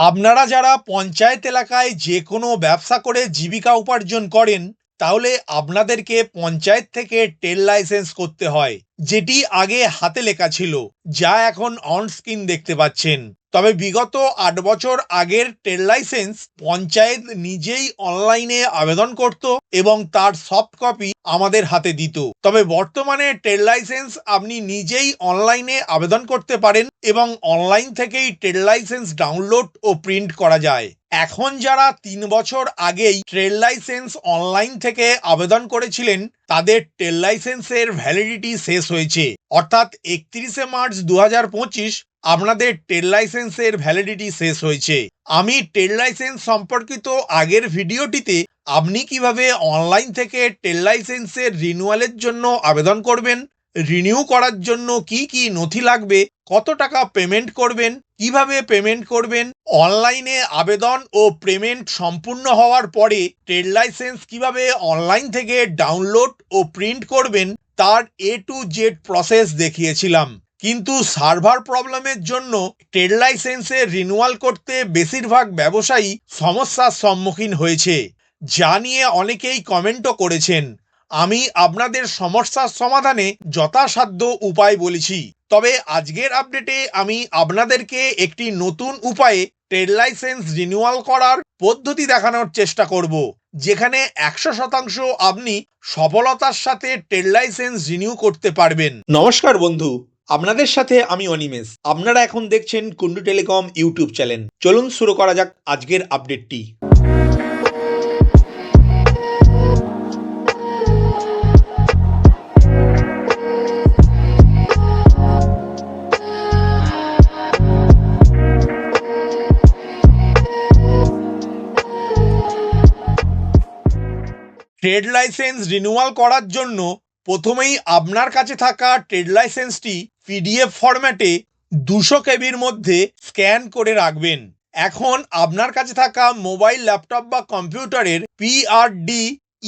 আপনারা যারা পঞ্চায়েত এলাকায় যে কোনো ব্যবসা করে জীবিকা উপার্জন করেন তাহলে আপনাদেরকে পঞ্চায়েত থেকে টেল লাইসেন্স করতে হয়, যেটি আগে হাতে লেখা ছিল, যা এখন অন স্ক্রিন দেখতে পাচ্ছেন। তবে বিগত আট বছর আগের টেল লাইসেন্স পঞ্চায়েত নিজেই অনলাইনে আবেদন করত এবং তার সফট কপি আমাদের হাতে দিত। তবে বর্তমানে ট্রেড লাইসেন্স আপনি নিজেই অনলাইনে আবেদন করতে পারেন এবং অনলাইন থেকেই ট্রেড লাইসেন্স ডাউনলোড ও প্রিন্ট করা যায়। এখন যারা তিন বছর আগেই ট্রেড লাইসেন্স অনলাইন থেকে আবেদন করেছিলেন, তাদের ট্রেড লাইসেন্সের ভ্যালিডিটি শেষ হয়েছে। অর্থাৎ একত্রিশে মার্চ দু হাজার পঁচিশ আপনাদের ট্রেড লাইসেন্সের ভ্যালিডিটি শেষ হয়েছে। আমি ট্রেড লাইসেন্স সম্পর্কিত আগের ভিডিওটিতে আপনি কীভাবে অনলাইন থেকে ট্রেড লাইসেন্সের রিনিউয়ালের জন্য আবেদন করবেন রিনিউ করার জন্য কি কি নথি লাগবে? কত টাকা পেমেন্ট করবেন? কীভাবে পেমেন্ট করবেন? অনলাইনে আবেদন ও পেমেন্ট সম্পূর্ণ হওয়ার পরে ট্রেড লাইসেন্স কীভাবে অনলাইন থেকে ডাউনলোড ও প্রিন্ট করবেন, তার এ টু জেড প্রসেস দেখিয়েছিলাম। কিন্তু সার্ভার প্রবলেমের জন্য ট্রেড লাইসেন্সের রিনুয়াল করতে বেশিরভাগ ব্যবসায়ী সমস্যার সম্মুখীন হয়েছে। যা নিয়ে অনেকেই কমেন্টও করেছেন। আমি আপনাদের সমস্যার সমাধানে যথাসাধ্য উপায় বলেছি। তবে আজকের আপডেটে আমি আপনাদেরকে একটি নতুন উপায়ে ট্রেড লাইসেন্স রিনিউয়াল করার পদ্ধতি দেখানোর চেষ্টা করব, যেখানে একশো শতাংশ আপনি সফলতার সাথে ট্রেড লাইসেন্স রিনিউ করতে পারবেন। নমস্কার বন্ধু, আপনাদের সাথে আমি অনিমেষ। আপনারা এখন দেখছেন কুন্ডু টেলিকম ইউটিউব চ্যানেল। চলুন শুরু করা যাক আজকের আপডেটটি ট্রেড লাইসেন্স রিনিউয়াল করার জন্য প্রথমেই আপনার কাছে থাকা ট্রেড লাইসেন্সটি পিডিএফ ফরম্যাটে দুশো কেবির মধ্যে স্ক্যান করে রাখবেন। এখন আপনার কাছে থাকা মোবাইল ল্যাপটপ বা কম্পিউটারের PRD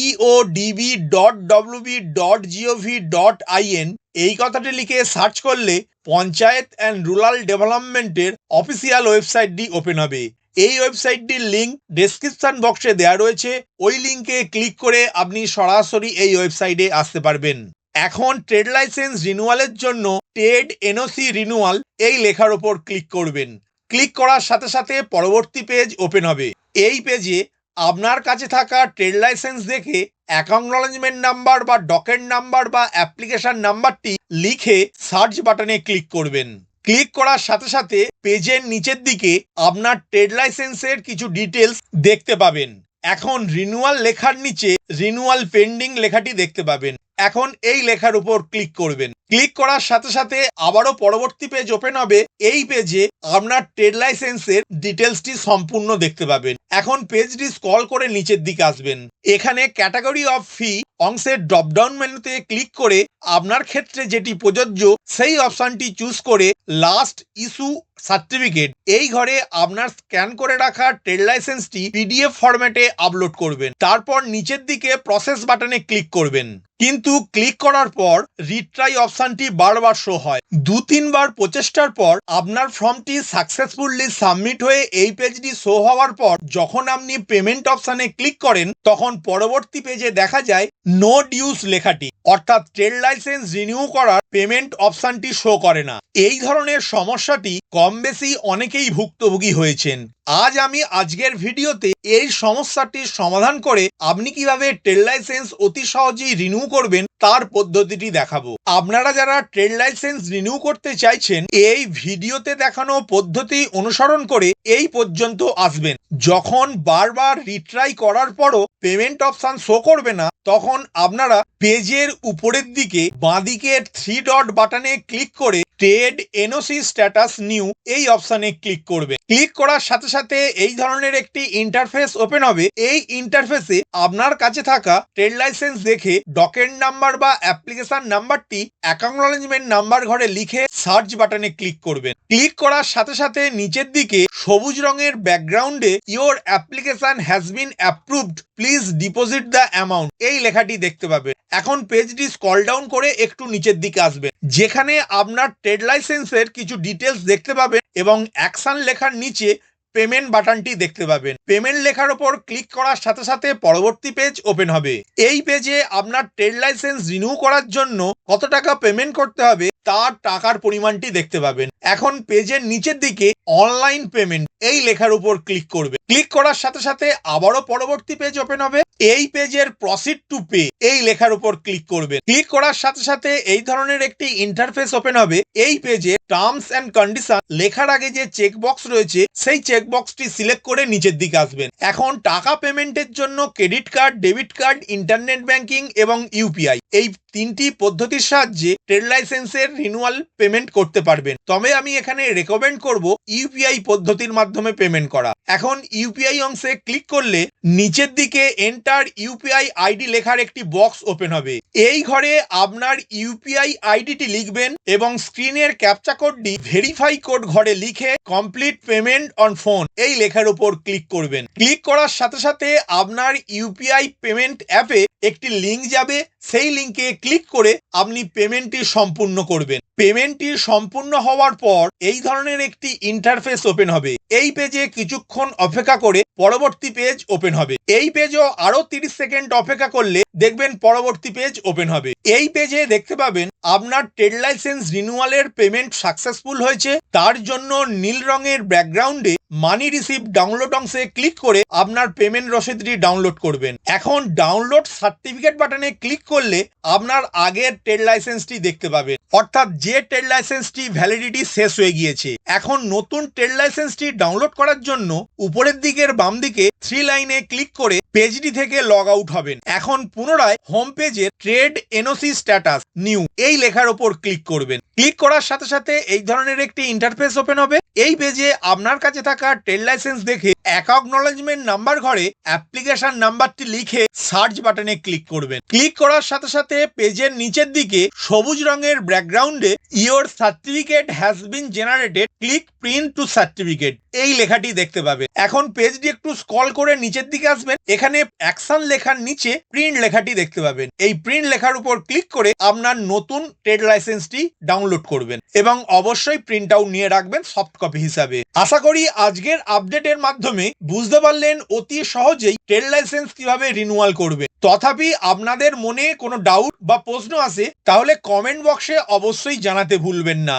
EODB dot WB dot GOV dot IN এই কথাটি লিখে সার্চ করলে পঞ্চায়েত অ্যান্ড রুরাল ডেভেলপমেন্টের অফিসিয়াল ওয়েবসাইটটি ওপেন হবে। এই ওয়েবসাইটটির লিঙ্ক ডেসক্রিপশন বক্সে দেওয়া রয়েছে। ওই লিঙ্কে ক্লিক করে আপনি সরাসরি এই ওয়েবসাইটে আসতে পারবেন। এখন ট্রেড লাইসেন্স রিনুয়ালের জন্য ট্রেড এনওসি রিনুয়াল এই লেখার ওপর ক্লিক করবেন। ক্লিক করার সাথে সাথে পরবর্তী পেজ ওপেন হবে। এই পেজে আপনার কাছে থাকা ট্রেড লাইসেন্স দেখে অ্যাকনোলেজমেন্ট নাম্বার বা ডকেট নাম্বার বা অ্যাপ্লিকেশন নাম্বারটি লিখে সার্চ বাটনে ক্লিক করবেন। ক্লিক করার সাথে সাথে পেজের নিচের দিকে আপনার ট্রেড লাইসেন্সের কিছু ডিটেলস দেখতে পাবেন। এখন রিনুয়াল লেখার নিচে রিনুয়াল পেন্ডিং লেখাটি দেখতে পাবেন। এখন এই লেখার উপর ক্লিক করবেন। ক্লিক করার সাথে সাথে আবারও পরবর্তী পেজ ওপেন হবে। এই পেজে আপনার ট্রেড লাইসেন্সের ডিটেলসটি সম্পূর্ণ দেখতে পাবেন। এখন পেজটি স্ক্রল করে নিচের দিকে আসবেন। এখানে ক্যাটাগরি অফ ফি অংশের ড্রপডাউন মেনুতে ক্লিক করে আপনার ক্ষেত্রে যেটি প্রযোজ্য, সেই অপশনটি চুজ করে লাস্ট ইস্যু সার্টিফিকেট এই ঘরে আপনার স্ক্যান করে রাখা ট্রেড লাইসেন্সটি পিডিএফ ফরম্যাটে আপলোড করবেন। তারপর নিচের দিকে প্রসেস বাটনে ক্লিক করবেন। কিন্তু ক্লিক করার পর রিট্রাই অপশনটি বারবার শো হয়। দু তিনবার প্রচেষ্টার পর আপনার ফর্মটি সাকসেসফুলি সাবমিট হয়ে এই পেজটি শো হওয়ার পর যখন আপনি পেমেন্ট অপশানে ক্লিক করেন, তখন পরবর্তী পেজে দেখা যায় নো ডিউস লেখাটি। অর্থাৎ ট্রেড লাইসেন্স রিনিউ করার পেমেন্ট অপশানটি শো করে না। এই ধরনের সমস্যাটি কম বেশি অনেকেই ভুক্তভোগী হয়েছেন। আজ আমি আজকের ভিডিওতে এই সমস্যাটির সমাধান করে আপনি কীভাবে ট্রেড লাইসেন্স অতি সহজেই রিনিউ করবেন তার পদ্ধতিটি দেখাবো। আপনারা যারা ট্রেড লাইসেন্স রিনিউ করতে চাইছেন, এই ভিডিওতে দেখানো পদ্ধতি অনুসরণ করে এই পর্যন্ত আসবেন। যখন বারবার রিট্রাই করার পরও পেমেন্ট অপশান শো করবে না, তখন আপনারা পেজের উপরের দিকে বাঁদিকের থ্রি ডট বাটনে ক্লিক করে ট্রেড এনওসি স্ট্যাটাস নিউ এই অপশানে ক্লিক করবে। ক্লিক করার সাথে সাথে এই ধরনের একটি ইন্টারফেস ওপেন হবে। এই ইন্টারফেসে আপনার কাছে থাকা ট্রেড লাইসেন্স দেখে ডকেট নাম্বার বা অ্যাপ্লিকেশন নাম্বারটি অ্যাকনোলেজমেন্ট নাম্বার ঘরে লিখে সার্চ বাটনে ক্লিক করবেন। ক্লিক করার সাথে সাথে নিচের দিকে সবুজ রঙের ব্যাকগ্রাউন্ডে your application has been approved please deposit the amount এই লেখাটি দেখতে পাবেন। এখন পেজটি স্কল ডাউন করে একটু নিচের দিকে আসবে। যেখানে আপনার ট্রেড লাইসেন্সের কিছু ডিটেলস দেখতে পাবেন এবং অ্যাকশন লেখার নিচে পেমেন্ট বাটনটি দেখতে পাবেন। পেমেন্ট লেখার ওপর ক্লিক করার সাথে সাথে পরবর্তী পেজ ওপেন হবে। এই পেজে আপনার ট্রেড লাইসেন্স রিনিউ করার জন্য কত টাকা পেমেন্ট করতে হবে, তার টাকার পরিমাণটি দেখতে পাবেন। এখন পেজের নিচের দিকে অনলাইন পেমেন্ট এই লেখার উপর ক্লিক করবে। ক্লিক করার সাথে সাথে আবারও পরবর্তী পেজ ওপেন হবে। এই পেজের প্রসিড টু পে এই লেখার উপর ক্লিক করবে। ক্লিক করার সাথে সাথে এই ধরনের একটি ইন্টারফেস ওপেন হবে। এই পেজে টার্মস অ্যান্ড কন্ডিশন লেখার আগে যে চেক বক্স রয়েছে, সেই চেক বক্সটি সিলেক্ট করে নিচের দিকে আসবেন। এখন টাকা পেমেন্টের জন্য credit card debit card internet banking এবং ইউপিআই এই তিনটি পদ্ধতির সাহায্যে ট্রেড লাইসেন্সের রিনুয়াল পেমেন্ট করতে পারবেন। তবে আমি এখানে রেকমেন্ড করব ইউপিআই পদ্ধতির মাধ্যমে পেমেন্ট করা। এখন ইউপিআই অংশে ক্লিক করলে নিচের দিকে এন্টার ইউপিআই আইডি লেখার একটি বক্স ওপেন হবে। এই ঘরে আপনার ইউপিআই আইডিটি লিখবেন এবং স্ক্রিনের ক্যাপচা কোডটি ভেরিফাই কোড ঘরে লিখে কমপ্লিট পেমেন্ট অন ফোন এই লেখার উপর ক্লিক করবেন। ক্লিক করার সাথে সাথে আপনার ইউপিআই পেমেন্ট অ্যাপে একটি লিংক যাবে। সেই লিংকে ক্লিক করে আপনি পেমেন্টটি সম্পূর্ণ করবেন। পেমেন্টটি সম্পূর্ণ হওয়ার পর এই ধরনের একটি ইন্টারফেস ওপেন হবে। এই পেজে কিছুক্ষণ অপেক্ষা করে পরবর্তী পেজ ওপেন হবে। এই পেজও আরও তিরিশ সেকেন্ড অপেক্ষা করলে দেখবেন পরবর্তী পেজ ওপেন হবে। এই পেজে দেখতে পাবেন আপনার ট্রেড লাইসেন্স রিনিউয়ালের পেমেন্ট সাকসেসফুল হয়েছে। তার জন্য নীল রঙের ব্যাকগ্রাউন্ডে মানি রিসিভ ডাউনলোড অংশে ক্লিক করে আপনার পেমেন্ট রসিদটি ডাউনলোড করবেন। এখন ডাউনলোড সার্টিফিকেট বাটনে ক্লিক করলে আপনার আগের ট্রেড লাইসেন্সটি দেখতে পাবেন। অর্থাৎ যে ট্রেড লাইসেন্সটি ভ্যালিডিটি শেষ হয়ে গিয়েছে। এখন নতুন ট্রেড লাইসেন্সটি ডাউনলোড করার জন্য উপরের দিকের বাম দিকে থ্রি লাইনে ক্লিক করে পেজটি থেকে লগ আউট হবেন। এখন পুনরায় হোম পেজের ট্রেড এনওসি স্ট্যাটাস নিউ এই লেখার ওপর ক্লিক করবেন। ক্লিক করার সাথে সাথে এই ধরনের একটি ইন্টারফেস ওপেন হবে। এই পেজে আপনার কাছে থাকা ট্রেড লাইসেন্স দেখে অ্যাকনলেজমেন্ট নাম্বার ঘরে অ্যাপ্লিকেশন নাম্বারটি লিখে সার্চ বাটনে ক্লিক করবেন। ক্লিক করার সাথে সাথে পেজের নিচের দিকে সবুজ রঙের ব্যাকগ্রাউন্ডে your certificate has been generated click print to certificate এই লেখাটি দেখতে পাবে। এখন পেজটি একটু স্কল করে নিচের দিকে আসবেন। এখানে অ্যাকশন লেখার নিচে প্রিন্ট লেখাটি দেখতে পাবেন। এই প্রিন্ট লেখার উপর ক্লিক করে আপনার নতুন ট্রেড লাইসেন্সটি ডাউনলোড করবেন এবং অবশ্যই প্রিন্ট আউট নিয়ে রাখবেন সফট কপি হিসাবে। আশা করি আজকের আপডেটের মাধ্যমে বুঝতে পারলেন অতি সহজেই ট্রেড লাইসেন্স কীভাবে রিনিউয়াল করবে। তথাপি আপনাদের মনে কোনো ডাউট বা প্রশ্ন আসে তাহলে কমেন্ট বক্সে অবশ্যই জানাতে ভুলবেন না।